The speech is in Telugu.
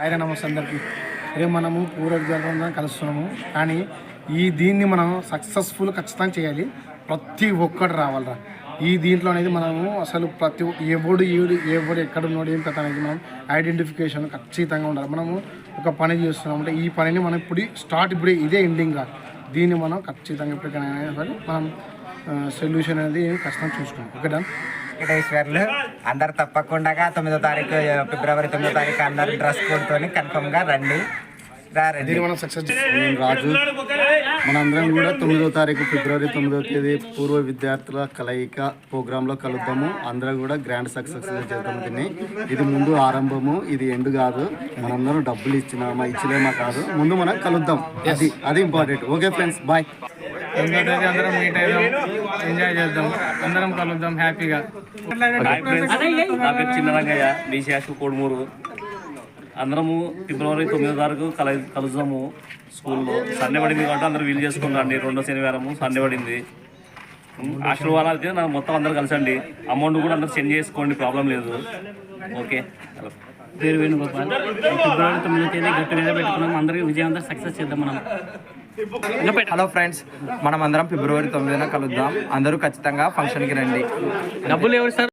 హాయ్ నమస్తే అందరికీ. రేపు మనము పూర్వ విద్యార్థులందరం కలుస్తున్నాము. కానీ ఈ దీన్ని మనం సక్సెస్ఫుల్ ఖచ్చితంగా చేయాలి. ప్రతి ఒక్కటి రావాలరా. ఈ దీంట్లో అనేది మనము అసలు ప్రతి ఎవడు ఏడు ఎవడు ఎక్కడ ఉన్నాడు ఏం కథ అనేది మనం ఐడెంటిఫికేషన్ ఖచ్చితంగా ఉండాలి. మనము ఒక పని చేస్తున్నాం అంటే ఈ పనిని మనం ఇప్పుడు స్టార్ట్ ఇప్పుడే ఇదే ఎండింగ్ కాదు దీన్ని మనం ఖచ్చితంగా ఎప్పటికైనా మనం సొల్యూషన్ అనేది ఖచ్చితంగా చూసుకున్నాం ఓకే డన్ వెంకటేశ్వర్లు. అందరు తప్పకుండా తొమ్మిదో తారీఖు ఫిబ్రవరి తొమ్మిదో తారీఖు అందరు డ్రెస్ కోడ్తో తోని కన్ఫర్మ్గా రండి. దీన్ని మనం సక్సెస్ నేను రాజు. మనందరం కూడా తొమ్మిదో తారీఖు ఫిబ్రవరి తొమ్మిదో తేదీ పూర్వ విద్యార్థుల కలయిక ప్రోగ్రాంలో కలుద్దాము. అందరం కూడా గ్రాండ్ సక్సెస్ జరుగుతుంది దీన్ని. ఇది ముందు ఆరంభము ఇది ఎండు కాదు. మనందరం డబ్బులు ఇచ్చినామా ఇచ్చలేమా కాదు. ముందు మనం కలుద్దాం. అది అది ఇంపార్టెంట్. Okay friends bye. ఎనిమిదో తేదీ అందరం మీట్ అయ్యాం ఎంజాయ్ చేద్దాం. అందరం కలుద్దాం హ్యాపీగా. నా పేరు చిన్న రంగయ్య బీసీఎస్ కోడుమూరు. అందరము ఫిబ్రవరి తొమ్మిదో తారీఖు కల కలుద్దాము స్కూల్లో. సండే పడింది కాబట్టి అందరూ వీలు చేసుకుంటాండి రెండో శనివారము సండే పడింది. హాస్టల్ వాళ్ళ అయితే నాకు మొత్తం అందరూ కలిసండి. అమౌంట్ కూడా అందరూ సెండ్ చేసుకోండి ప్రాబ్లం లేదు. ఓకే. పేరు వేణుగోపాల్. ఫిబ్రవరి తొమ్మిదో తేదీ గట్టు మీద పెట్టుకున్నాం. అందరికీ విజయవంతం సక్సెస్ చేద్దాం మనం. హలో ఫ్రెండ్స్ మనం అందరం ఫిబ్రవరి తొమ్మిదిన కలుద్దాం. అందరూ ఖచ్చితంగా ఫంక్షన్కి రండి. డబ్బులు ఎవరు సార్